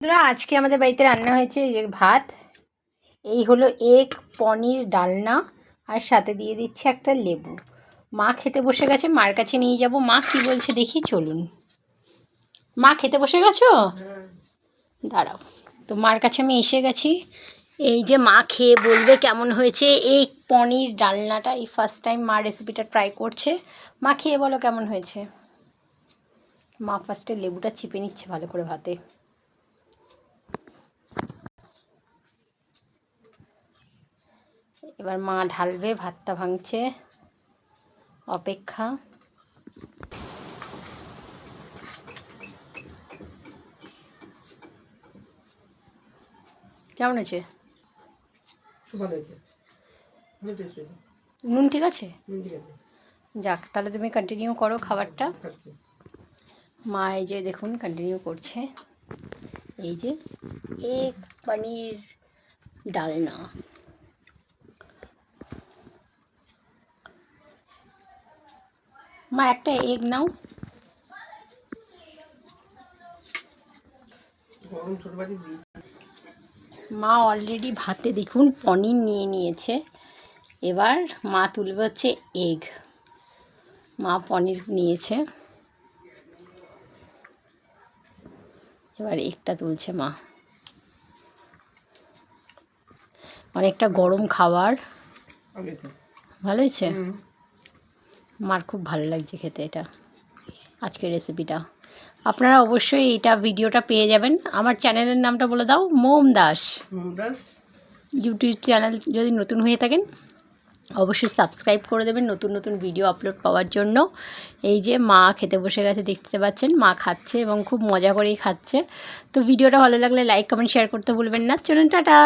বন্ধুরা, আজকে আমাদের বাড়িতে রান্না হয়েছে এই ভাত। এই হলো এক পনির, ডালনা, আর সাথে দিয়ে দিচ্ছে একটা লেবু। মা খেতে বসে গেছে, মার কাছে নিয়ে যাব। মা কি বলছে দেখি, চলুন। মা খেতে বসে গেছো? দাঁড়াও। তো মার কাছে আমি এসে গেছি। এই যে মা খেয়ে বলবে কেমন হয়েছে এই পনির, ডালনাটা। এই ফার্স্ট টাইম মা রেসিপিটা ট্রাই করছে। মা খেয়ে বলো কেমন হয়েছে। মা ফার্স্টে লেবুটা চিপে নিচ্ছে ভালো করে ভাতে। এবার মা ঢালবে ভাতটা ভাঙছে। অপেক্ষা। কেমন আছে? নুন ঠিক আছে। যাক তাহলে তুমি কন্টিনিউ করো খাবারটা। মা এই যে দেখুন কন্টিনিউ করছে। এই যে এক পনির ডালনা। মা একটা এগ নাও। মা অলরেডি ভাতে দেখুন পনির নিয়ে নিয়েছে। এবার মা তুলবে হচ্ছে এগ মা পনির নিয়েছে। এবার এগটা তুলছে মা। অনেকটা গরম খাবার। ভালো হয়েছে? মার খুব ভালো লাগছে খেতে এটা আজকের রেসিপিটা আপনারা অবশ্যই এটা ভিডিওটা পেয়ে যাবেন। আমার চ্যানেলের নামটা বলে দাও মোম দাস। ইউটিউব চ্যানেল যদি নতুন হয়ে থাকেন অবশ্যই সাবস্ক্রাইব করে দেবেন নতুন নতুন ভিডিও আপলোড পাওয়ার জন্য। এই যে মা খেতে বসে গেছে দেখতে পাচ্ছেন মা খাচ্ছে এবং খুব মজা করেই খাচ্ছে। তো ভিডিওটা ভালো লাগলে লাইক কমেন্ট শেয়ার করতে ভুলবেন না। চলুন টাটা!